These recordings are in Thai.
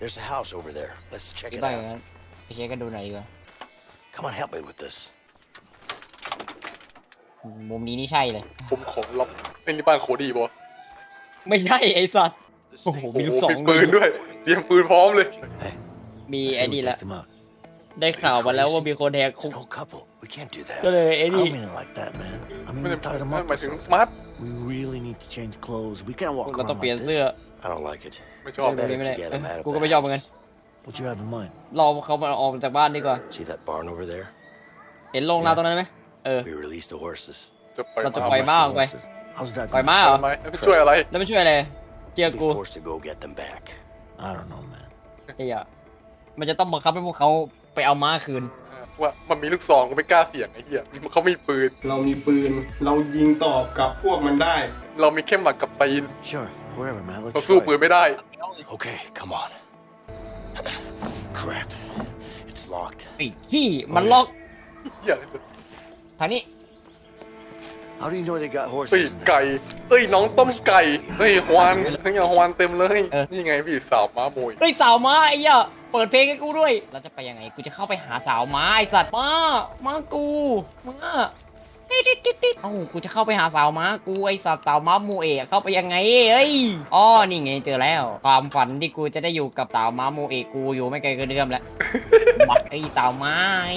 There's a house over there. Let's check คิด it ว่าอย่าง out. นั้นไปเช็คกันดูหน่อยดีกว่า Come on, help me with this. มุมนี้นี่ใช่เลย ผมของล็อกเป็นที่บ้านโคดีบ่ไม่ใช่ไอ้สัตว์ โอ้โห โอ้มีโหลูกสองมีปืนด้วย เตรียมปืนพร้อมเลย Hey, มี let's ไอ้ see นี่ we ละ take them out. ได้ข่าวมาแล้วว่ามีคนแหก It's คุก an old couple. We can't do that. ก็เลยไอ้ I นี่ don't mean it like that, man. I mean ไม่ we ได้ tied them นั่ up นหมาย or ถึง something. มัด We really need to change clothes. We can't walk เราต้อง around เปลี่ยน like เสื้อ this. I don't like it. ไม่ชอบเออ Better ไม่ได้ to get เอ้ย them out of กูก็ the ไม่ชอบเหมือนกัน house. What you have in mind? รอเขามาออกจากบ้านดีกว่า See that barn over there? เห็นโรงนาตรงนั้นไหมเออ We released the horses. จะปล่อยเราจะม้าปล่อยม้าออกไป How's that ปล่อย going? ม้าเหรอทำไมไม่ช่วยอะไร แล้วไม่ช่วยอะไรเจีย Be กู forced to go get them back. I don't know, man. ไอ้เหี้ยมันจะต้องบังคับให้พวกเขาไปเอาม้าคืน ว่ามันมีลูกซองกูไม่กล้าเสี่ยงไอ้เหี้ยเขามีปืน เรามีปืน เรายิงตอบกับพวกมันได้ เรามีเข้มหลักกับตีน Sure, wherever, man. เรา Let's สู้ try ปืน it. ไม่ได้ Okay, come on. Crap. It's locked. ไอ้ที่มันล็อกเหี้ยอะไรสุดทางนี้ How do you know they got เฮ้ย horses? in ไก่ there? เฮ้ยน้องต้มไก่เฮ้ยฮวานทั้งอย่างฮวานเต็มเลยนี่ไงพี่สาวม้าโมยเฮ้ยสาวม้าไอ้เหี้ยเปิดเพลงให้กูด้วย เราจะไปยังไง กูจะเข้าไปหาสาวม้าไอ้สัตว์ม้าม้ากูม้า ติดติดติดติดเอ้ากูจะเข้าไปหาสาวม้ากูไอ้สัตว์สาวม้าโมเอะเข้าไปยังไงเอ้ยอ๋อนี่ไงเจอแล้ว ความฝันที่กูจะได้อยู่กับสาวม้าโมเอะกูอยู่ไม่ไกลเกินเอื้อมแล้วบักไอ้สาวม้าไอ้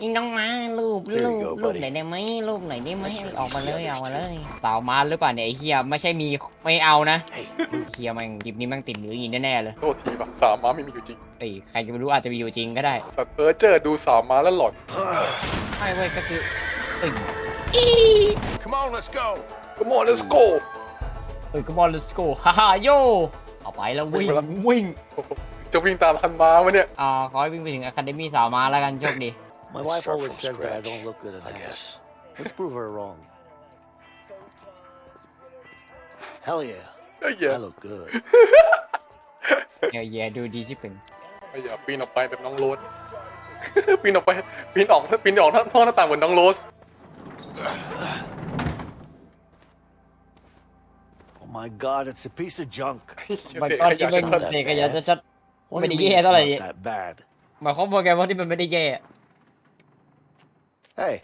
นี่น้องม้ารูป Here you รูป go, รูป buddy. ไหนได้ไหมรูปไหนได้ไหม Let's release ออกมาเลย the others ออกมาเลย together. สาวม้าหรือเปล่าเนี่ยไอ้เฮียไม่ใช่มีไม่เอานะ Hey, move. เฮียแม่งดิบนี้แม่งติดเหลืออย่างนี้แน่ๆเลยโทษทีป่ะสาวม้าไม่มีอยู่จริง ไอ้ยใครจะไปรู้อาจจะมีอยู่จริงก็ได้ สัตว์เออเจอดูสาวม้าแล้วหลอน ใช่เว้ยก็คือ เอ้ย Come on, let's go. Come on let's go เอ้ยก็บอล let's go ฮ่าฮ่าโยเอาไปแล้ววิ่งวิ่งไปแล้ววิ่งจะวิ่งตามคันม้าวะเนี่ย อ่าขอให้วิ่งไปถึงอะคาเดมี่สาวม้าแล้วกันโชคดี My Let's wife start always from says that I scratch, don't look good I enough. guess. Let's prove her wrong. Hell yeah, ไอ้เหี้ย I look good. เฮียเฮียดูดีชิบเป็นไอ้เหี้ยปีนออกไปแบบน้องโรส ปีนออกไป ปีนออก ปีนออกท่อหน้าต่างเหมือนน้องโรส my god, it's a piece of junk. มัน เสีย ก็ ข ที่ ยะ เป็น ชัด เด็กอยากจะจัด What But do you mean yeah, it's that's not like- that bad? หมายความว่าไงว่าที่มันไม่ได้แย่ Hey,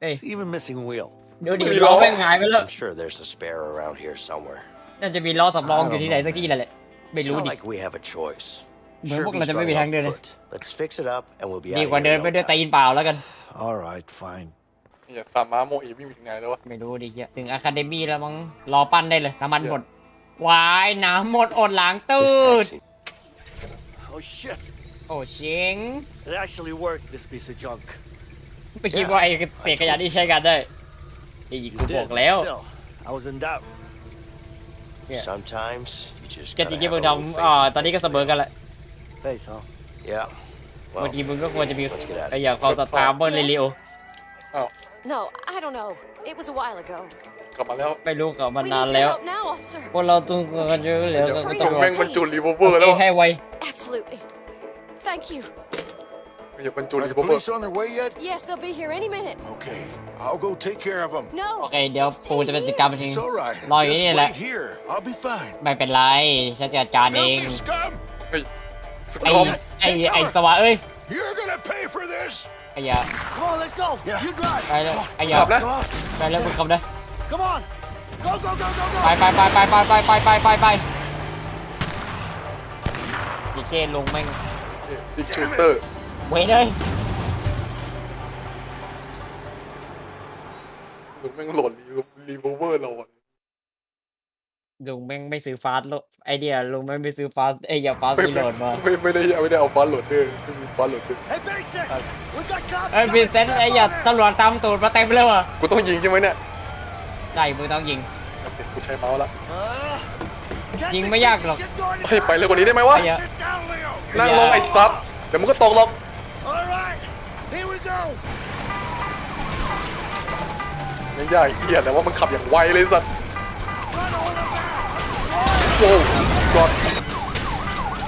เอ้ย it's even missing a wheel. เดี๋ยวดิ ไม่มี ล้อ ล้อ แม่งหายไปแล้ว I'm sure there's a spare around here somewhere. น่าจะมีล้อสำรองอยู่ที่ไหนสักที่แหละแหละไม่ It's รู้ not ดิ like we have a choice. เหมือน Sure พวก be เราจะไม่มี starting ทางเดิน on เลย foot. Let's fix it up and we'll be ดี out กว่า of เดิ here น in ไป no ด้วยตี time. นเปล่าแล้วกัน All right, fine. ๆเนี่ยสาวม้าโมอีวิ่งไปถึงไหนแล้ววะ ไม่รู้ดิเหี้ยถึงอะคาเดมี่แล้วมั้งรอปั้นได้เลยน้ำมันหมดวายน้ำหมดอดหลังตูด This taxi. Oh shit! โอ้เชิง It actually worked, this piece of junk. ไม่คิดว่าไอ้เศษขยะที่ใช้กันได้ไอ้ยิง You กูบ did, อก but แล้ว still, I was in doubt. Yeah. Sometimes you just ก็จ gotta ริงๆ have มึ a ง little ทำ faith อ่า in ตอนนี้ก็เสมอกันแหละ Faith, huh? Yeah. บาง Well, ทีมึงก็ควรจะมี let's get out ไอ้ of อย่าง here. ความศรัทธาเบิ้ลเรลิโอ อ้าว No, I don't know. It was a while ago. กลับมาแล้ว ไม่รู้กับมัน We นาน need แล้ your ว help now, officer. พวกเราต้องกันเยอะเหลือก็ ผ ต้อง มแม่งบรรจุรีโวลเวอ โอ ร์ เค แล้ว ให้ไว Absolutely. Thank you. อย่าบรรจุ Are รี the โวลเวอร์ police on their way yet? Yes, they'll be here any minute. Okay, I'll go take care of them. โอ No. เคเดี๋ยวปูจะเป็นกิจกรรมจริง It's all right. Lo Just nghĩ là- wait here. I'll be fine. ไม่เป็นไรฉันจัดการเอง Filthy scum! เฮ้ยส ไอ้ กอม ไอ้ไอ้สวะเอ้ย You're gonna pay for this. ไอ้ยา Come on, let's go. Yeah. You drive. ไปแล้วไอ้ยาขับนะ Come on. ไปแล้วมึงขับเลย Come on. Go, go, go, go, go. ไปไปไปไปไปไปไปไปไปไปดีเคลงแม่งดิชูเตอร์เว้ยเลยมึงแม่งโหลดรีโวลเวอร์เราอะ ลุงแม่งไม่ซื้อฟาสต์โลไอเดียลุงแม่งไม่ซื้อฟาสต์ไอ้ยอย่าฟาสต์ไม่รีโหลดมาไม่ไม่ได้ไม่ได้เอาฟ้าโหลดเดอร์ไม่มีฟ้าโหลดเดอร์ Hey, basic. We got cops. เอ้ยพิเศษไอ้อย่าตำรวจตามตูดมาเต็มเลยว่ะกูต้องยิงใช่ไหมเนี่ยได้มึงต้องยิง โอเคกูใช้เมาส์ละ Uh, can't Nhìn think mới this yạc rồi. shit going เฮ้ย ไปเร็วกว่านี้ได้ไหมวะไอ้ยา Sit down, Leo. นั่งลงไอ้ซับเดี๋ยวมึงก็ตกหรอก All right. Here we go. ไม่ยากไอ้เหี้ยแต่ว่ามันขับอย่างไวเลยสัตว์ โอ้กด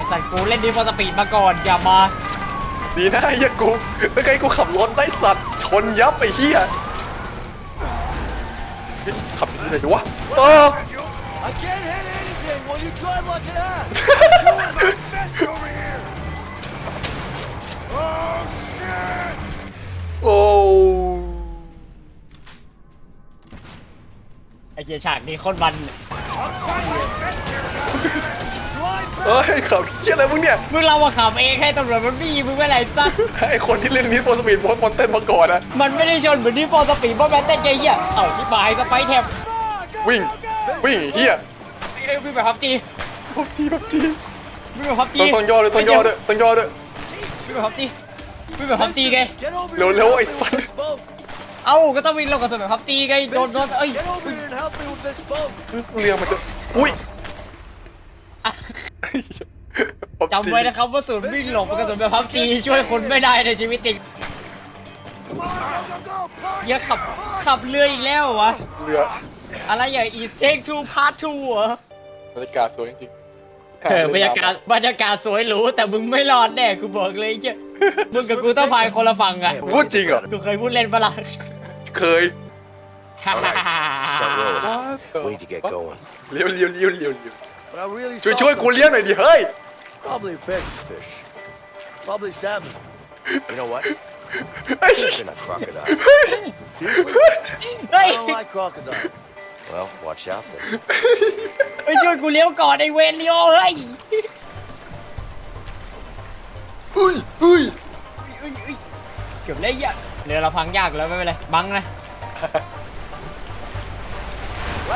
แต่กูเล่นดีฟอสปีดมาก่อนอย่ามาดีนะไอ้เหี้ยกูไม่ใช่กูขับรถได้สัตว์ชนยับไอ้เหี้ยขับไปไหนดูวะเออโอ้ไอเจ้ยฉากนี้โคตรมัน เฮ้ยขับเฮียอะไรมึงเนี่ย มึงเรามาขับเองให้ตำรวจมันบี้มึงไม่ไรซะไอคนที่เล่นนิดโฟสปีดโพสมอนเต้นมาก่อนอะมันไม่ได้ชนเหมือนที่ฟอร์สปีดเพราะแมนเต้นไงเหี้ยเอ้าชิบหายสไปร์แทบวิ่ง วิ่งเฮียเอ้ยวิ่งแบบพับจีพับจีพับจีวิ่งแบบพับจีต้องต้องย่อด้วยต้องย่อด้วยต้องย่อด้วยวิ่งแบบพับจีวิ่งแบบพับจีไง Get over Leo- here Leo, and I help เอ้าก็ต้องวิ่งลงกระสุนแบบพับจีไงโดนโดนเอ้ย Get over here and help me with this boat. เรียงมันจะ อุ้ยจำไว้นะครับว่าศูนย์วิ่งหลบกระสุนแบบพับจีช่วยคนไม่ได้ในชีวิตจริง Come on, go, go, go. Park. เหี้ยขับขับเรืออีกแล้วเหรอวะ เรืออะไรอย่าง East Take Two Part Two เหรอบรรยากาศสวยจริงๆเออบรรยากาศบรรยากาศสวยหรูแต่มึงไม่รอดแน่กูบอกเลยเจ้ย มึงกับกูต้องพายคนละฝั่งอะพูดจริงเหรอ กูเคยพูดเล่นปะล่ะเคยฮ่าฮ่าฮ่า Start rolling. ว้า We need to get going. เลี้ยวเลี้ยวเลี้ยวเลี้ยวเลี้ยว But I really ช่วย saw ช่วยกู something. เลี้ยวหน่อยดิเฮ้ย Probably fish. Fish. Probably salmon. You know what? ไอ้ It's in a crocodile. Seriously? เฮ้ย I don't like crocodile. Well, watch out then. ไปช่วยกูเลี้ยวก่อนไอเวนเลี้ยวเฮ้ย ฮ้ยเฮ้ยอุ๊ยอุ๊ยเกือบเลยอะเรือเราพังยากแล้วไม่เป็นไรบังนะ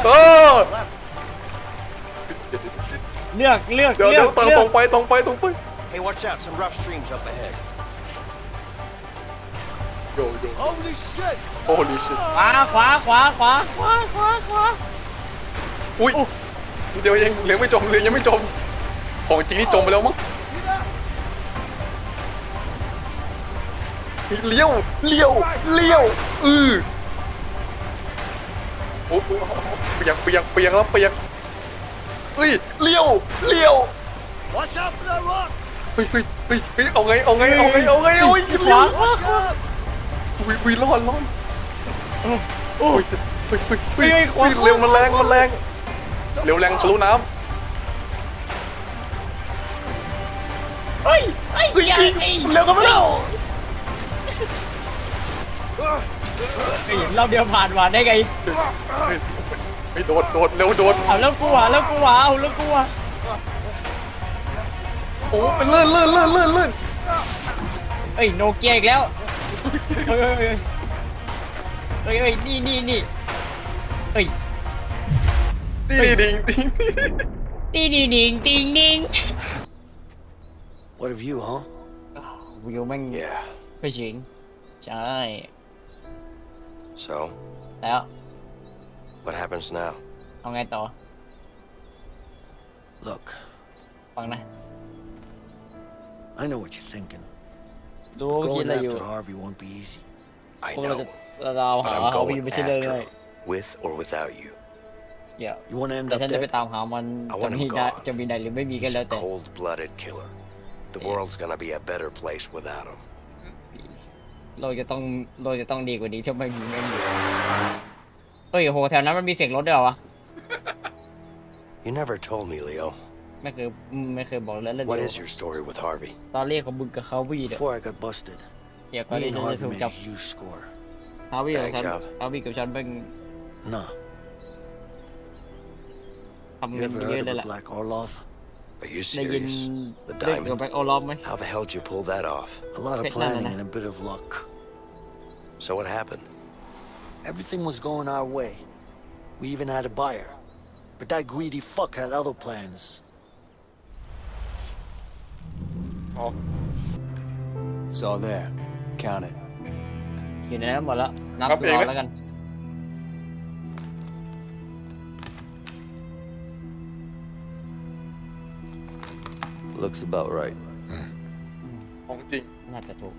เออเลือกเลือกเดี๋ยวเลืเดี๋อยกวตรงเลืตอรกงไปตรงไปตรงไป Hey, watch out. Some rough streams up ahead. โยโย่ Holy shit! โอ้ลิชิตขวาขวาขวาขวาขวาขวาขวาอุ้ยเดี๋ยวยังเลี้ยงไม่จมเรือยังไม่จม ของจริงนี่จมไปแล้วมั้ง เลี้ยว เลี้ยว เลี้ยว อือโอ้โหเปียกเปียกเปียกแล้วเปียกเฮ้ย เลี้ยว เลี้ยว Watch out for that rock! เฮ้ยเฮ้ยเฮ้ยเฮ้ยเอาไง เอาไง เอาไง เอาไงเอาไงขเลี้ยวาวขวา Watch out! วิวิรอดรอดโอ้ยเฮ้ยเฮ้ยเฮ้ยเฮ้ยเฮ้ยขวาเฮ้ยเร็วมันแรงมันแรง เร็วแรงทะลุน้เฮ้ยเฮ้ยำเฮ้ยอย่าไอ้เร็วกันไปแล้ว เฮ้ยเราเดียวผ่านมานได้ไงเฮ้ยเฮ้ยโดดโดดเร็วโดดเอาแล้วกูอะแล้วกูอะเอาแล้วกูอะโอ้เป็นเลื่อนเลื่อนเลื่อนเลื่อนเลื่อนเฮ้ยโนเกียอีกแล้วเฮ้ยเฮ้ยเฮ้ยเฮ้ยเฮ้ยนี่นี่นี่เฮ้ยตีดีดิงดิงตีดิงดิงดิงดิง What of you, huh? วิวแม่ง Yeah. ไปชิงใช่ So, แล้ว what happens now? เอาไงต่อ Look, ฟังนะ I know what you're thinking. ดูว่าคิด Going อะไรอยู่ after Harvey won't be easy. I พวกเราจะ know. เรา But หา I'm เขาพี่ going ไม่ใช่เรื่อง after ง่าย him, with or without you. เดี๋ยว You want to end แต่ up ฉันจะไป dead? ตามหามัน I จะ want มี him ได้ gone. จะมีได้หรือไม่มีก็ He's แล้ว a แต่ cold-blooded killer. The Yeah. world's gonna be a better place without him. โลกจะต้องโลกจะต้องดีกว่านี้ถ้าไม่มีไม่มีเฮ้ยโหแถวนั้นมันมีเสียงรถด้วยเหรอวะ You never told me, Leo. ไม่เคยอืมไม่เคยบอกแล้วเรื่อง What เดียว is your story with Harvey? ตอนเรียกของมึงกับเขาวี่เดี๋ยว Before I got busted, เดี๋ยวก่อน me ที่ and ฉันจะ Harvey ถูก made จับ a huge score. ฮาวี่กับฉัน Thanks, Job. ฮาวี่กับฉันเป็น Nah, ทำ you เงิน ever ไปเยอะ heard เลย of แห a ละ Black Orlov? Are you ได้ยิน serious? The เรื่องเกี่ยวกับ diamond? แบ็คโอลอฟไหม How the hell did you pull that off? A lot of Wait, no, no, planning no. and a bit of luck. So what happened? Everything was going our way. We even had a buyer. But that greedy fuck had other plans. อ๋อ It's all there. Count it. อยู่ในนั้นหมดแล้วนับ นับ ร เอง อ นะ แล้วกัน Looks about right. ของจริง น่าจะถูก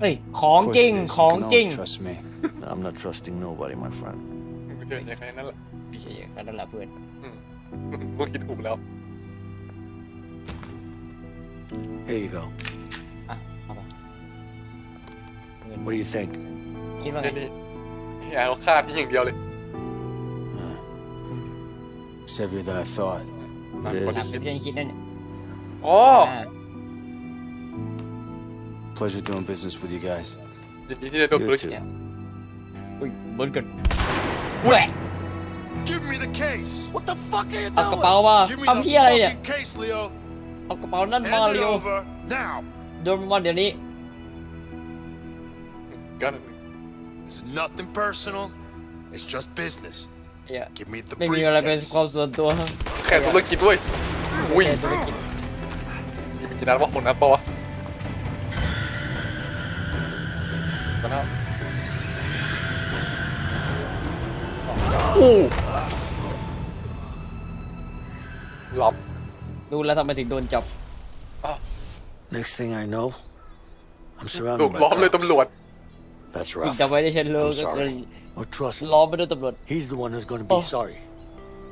เฮ้ยของ Of course จริง it is. ข You อง can จริง always trust me. I'm not trusting nobody, my friend. มึงเจออย่างไรนั่นแหละ ไม่ใช่อย่างนั้นแหละเพื่อน อืมมึงคิดถูกแล้ว Here you go. อ่ะเอาไปเงิน What do you think? คิดว่าไง แค่นี้อย่าเอาฆ่าทิ้งอย่างเดียวเลย It's heavier than I thought. หนัก It กว่า หนั ที่ ก คิด ที่ฉันคิดนั่นเนี่ย อ๋อ อ่า Pleasure doing business with you guys. ยินดีที่ได้โดน You ธุรกิจ too. อุ้ยเหมือนกัน เ แหวะ Give me the case. What the fuck are you เอากระ doing? เป๋ามา Give me ทำ the เพี้ยอะไรเนี่ย fucking case, Leo. เอากระเป๋านั่นมา Hand it เร็ว over now. โดนมันเดี๋ยวนี้ กัน It's nothing personal. It's just business. เหี้ย Give me the ไม่มีอะไรเป็น briefcase. ความส่วนตัวแค่ธุรกิจด้วยอุ้ยแค่ธุรกิจมีกินนั้นว่าคนนั้นปะวะกันนะอู้หลับดูแล้วทำไมถึงโดนจับ Next thing I know, I'm ถู surrounded ก by ล้อมเลย cops. ตำรวจ That's อีก rough. จับไว้ได้เช่นเลย I'm ก็ sorry. เลย Oh, trust me. ล้อมไปด้วยตำรวจ He's the one who's gonna be Oh. sorry.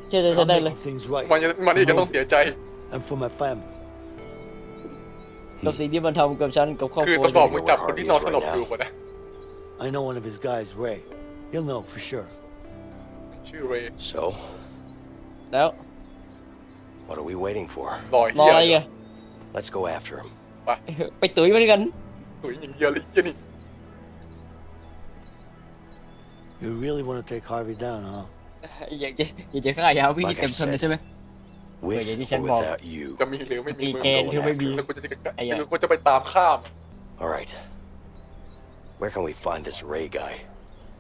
เชื่อใจ I'm ฉันได้เลย making things right. มันจะมันนี่ก็ต้อง for เสียใจ me And for my family. กับสิ่งที่มันทำกับฉันกับครอบ คือ ครัว ตำรวจ ฉัน มึงจับคนที่นอนสลบอยู่ก่อนนะ I know one of his guys, Ray. He'll know for sure. ชื่อเรย์ So, แล้ว what are we waiting for? ลอย รอ เฮีย อะไร เลย กัน Let's go after him. ไปตุ๋ยมันกัน ตุ๋ยอย่างเดียวเลยเฮียนี่ You really want to take Harvey down, huh? อยากจะอยากจะฆ่ายาวิ่ง Like I เต็มทนเลยใช่ไหม With Wait, you or said Bob. without you. จะมีหรือไม่มี มี มึง เกณฑ์คือไม่มี แล้วกูจะ ไอ้เหี้ย แล้วกูจะไปตามข้าม All right. Where can we find this Ray guy?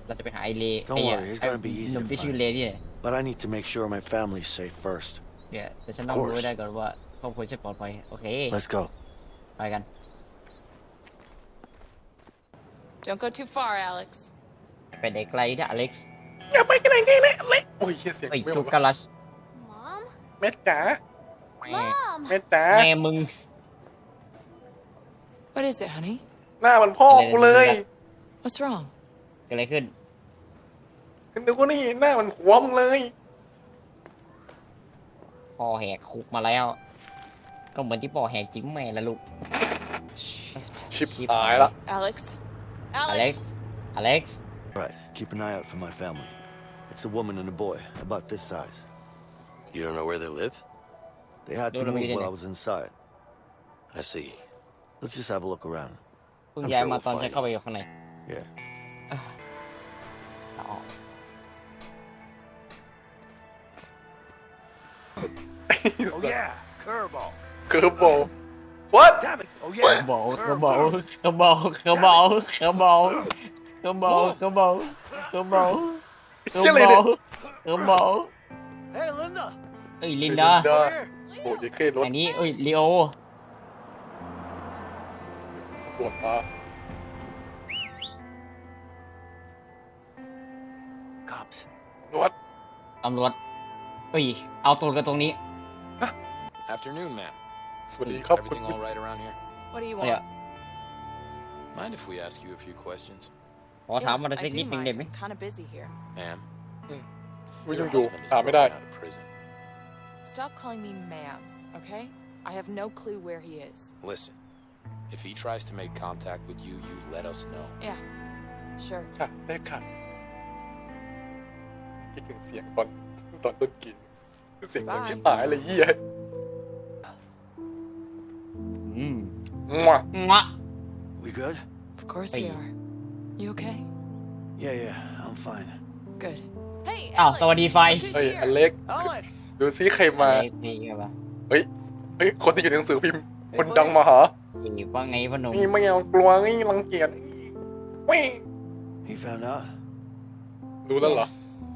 เราจะไปหาไอเล Don't ไอ้เหี้ย worry, it's gonna be easy หนุ่ม to ที่ชื่อ find. เลนี่ But I need to make sure my family's safe first. เนี่ยแต่ฉันต้อง Of course. รู้ให้ได้ก่อนว่าครอบครัวฉันปลอดภัยโอเค Let's go. ไปกัน Don't go too far, Alex. ไปไหนไกลนะอเล็กซ์อย่าไปกันไหนไงเลยเล็กโอ้ยเฮียเสียงไอ้ไม่จุออกกาลัส Mom? แม่จ๋าแม่ Mom! แม่จ๋า แม่มึง What is it, honey? หน้ามันพ่อกูเลย What's wrong? เกิดอะไรขึ้นนึกว่านี่หน้ามันหัวมึงเลยพ่อแหกคุกมาแล้ว ก็เหมือนที่พ่อแหกจิ้มแม่ละลูก Shit. ชิบหายละ Alex? อเล็ก Alex? ซ์อเล็กซ์ Right. Keep an eye out for my family. It's a woman and a boy, about this size. You don't know where they live? They had to Don't let me move get in while I there. was inside. I see. Let's just have a look around. เพิ่ง I'm ย้าย sure มา we'll ตอน find ฉันเข้าไปอยู่ข้างใน Yeah. อ๋อ Oh yeah, curveball. เกิร์บโบ what Damn it. Oh ก yeah. ระบอกกระบอกกระบอกกระบอกกระบอกกระบอก กระบอกกระบอกกระเชี่ยอะไรบเนี่อยกกระบอก Hey, Linda. เอ้ยลินดาลินดาโอ้ยเครถอันนี้เอ้ยลีโอ ตรวจมา Cops. ตรวจตำรวจเอ้ยเอาตัวกันตรงนี้ Afternoon, ma'am. สวัสดีครับคุณ Everything all right around here? What do you เนี่ย want? Mind if we ask you a few questions? ขอถามมา Yeah, สัก I นิ do ดนึง mind. ได้ไหม I'm kind of busy here. Ma'am, ไม่ต้อ your งอยู่ husband is ถามไม่ได้ broken out of prison. Stop calling me ma'am, okay? I have no clue where he is. Listen, if he tries to make contact with you, you let us know. Yeah, sure. ค่ะได้ค่ะคิดถึงเสียงตอนตอนต้นกินเสียงเหมือนชิบหายเลยเหี้ย อืม มั่ว งะ We good? Of course we Hey. are. You okay? Yeah, yeah. I'm fine. Good. Hey, อ้าว Alex, สวัสดีไฟ look เฮ้ย who's อ here. เล็ก Alex. ดูซิใครมา อะไรนี่ไงวะเฮ้ย เฮ้ย คนที่อยู่ในหนังสือพิมพ์ คนดังมาหาอีว่าไงพ่อหนุ่มนี่ไม่เอากลัวนี่รังเกียจเว้ย He found out? รู้แล้วเหรอ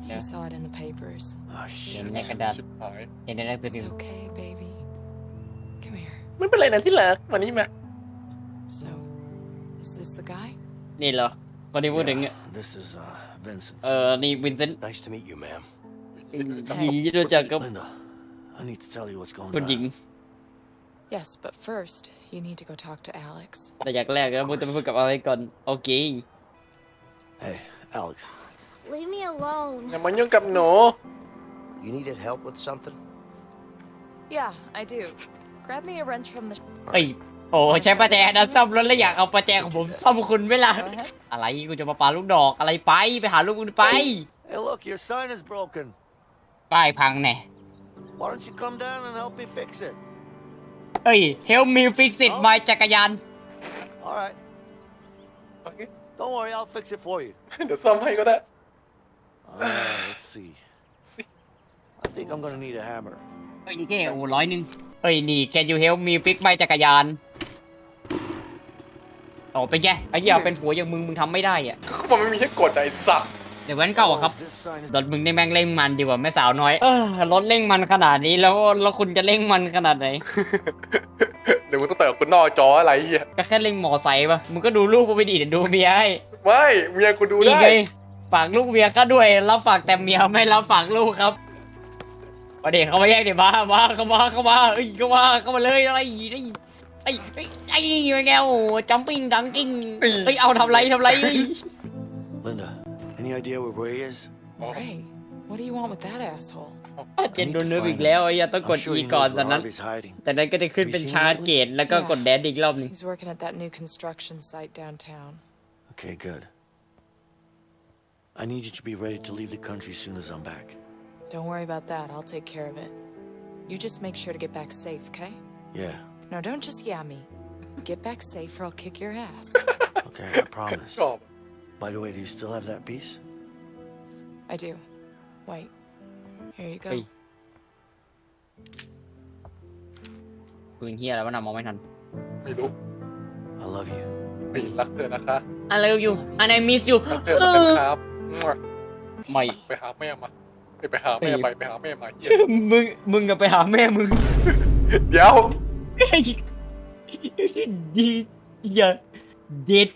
He saw it in the papers. Oh, เห็น shit. ในกระดาษชิบหาย เห็นในหนังสือพิ It's มพ์ okay, baby. Come here. ไม่เป็นไรนะที่รักวันนี้มา So, is this the guy? นี่เหรอ คนที่พูดถึง Yeah, this is, uh, Vincent. เออนี่วินเซนต์ Nice to meet you, ma'am. ดีที่รู้จักกับ Linda, I need to tell you what's going คุณหญิง on. Yes, but first, you need to go talk to Alex. แต่อย่างแรกนะมึงจะไปพูดกับอะไรก่อนโอเค Hey, Alex. Leave me alone. อย่ามายุ่งกับหนู You needed help with something? Yeah, I do. Grab me a wrench from the. เอ้ย โอ้ใช้ประแจนะซ่อมรถแล้วอยากเอาประแจของผมซ่อมคุณไหมล่ะ Go ahead. อะไรกูจะมาปาลูกดอกอะไรไปไปหาลูกมึงไป Hey, look, your sign is broken. ป้ายพังแน่ Why don't you come down and help me fix it? เอ้ย help me fix it my จักรยาน All right. โอเค Don't worry, I'll fix it for you. เดี๋ยวซ่อมให้ก็ได้ Uh, let's see. I think I'm gonna need a hammer. เฮ้ยนี่แค่โอ้ร้อยหนึ่งเฮ้ยนี่แกยูเฮลมีฟิกใบจักรยาน โอ้เป็นไงไอ้เหี้ยเป็นผัวอย่างมึงมึงทำไม่ได้อะมันไม่มีให้กดอะไอ้สัตว์เดี๋ยวแว้นเก่าอะครับ This sign is รถมึงได้แม่งเร่งมันดีกว่าแม่สาวน้อย เออรถเร่งมันขนาดนี้แล้วแล้วคุณจะเร่งมันขนาดไหน เดี๋ยวมึงต้องเติมคุณนอกจออะไรเฮียก็แค่เร่งมอไซค์ปะมึงก็ดูลูกกูไปดิเดี๋ยวดูเมียให้ไม่เมียกูดูนี่ได้ไงฝากลูกเมียก็ด้วยรับฝากแต่เมียไม่รับฝากลูกครับประเด็นเขามาแยกเดี๋ยวมามาเข้ามาเข้ามาเอ้ยเข้ามาเข้ามาเลยอะไรไอ้ไอ้ไ อ้ไอ้ไอ้แกโอ้จัมปิ้งดังกิ้งเอ้ยเอาทำไรทำไรเอ้ย Linda. Any idea where Ray is? Ray, what do you want with that asshole? เจ็ดโดนเนิร์ฟอีกแล้วไอ้เหี้ยต้องกด I'm sure อี he ก่อน knows จาก where นั้น Harvey's hiding. จากนั้นก็จะขึ้นเป็นชาร์จเกตแล้วก็กดแดนอีกรอบหนึง He's working at that new construction site downtown. Okay, good. I need you to be ready to leave the country as soon as I'm back. Don't worry about that. I'll take care of it. You just make sure to get back safe, okay? Yeah. No, don't just yeah me. Get back safe or I'll kick your ass. Okay, I promise. ชอบ By the way, do you still have that piece? I do. Wait. Here you go. Hey. ปืนเฮียอะไรวะน่ะมองไม่ทัน ไม่รู้ I love you. ไม่รักเธอนะคะ I love you and I miss you รักเธอนะครับมั่ว ไม่ ไปหาแม่มาไปไปหาแม่ไปไปหาแม่มาเฮีย มึง มึงอะไปหาแม่มึง เดี๋ยว ดีอย่าเด็ด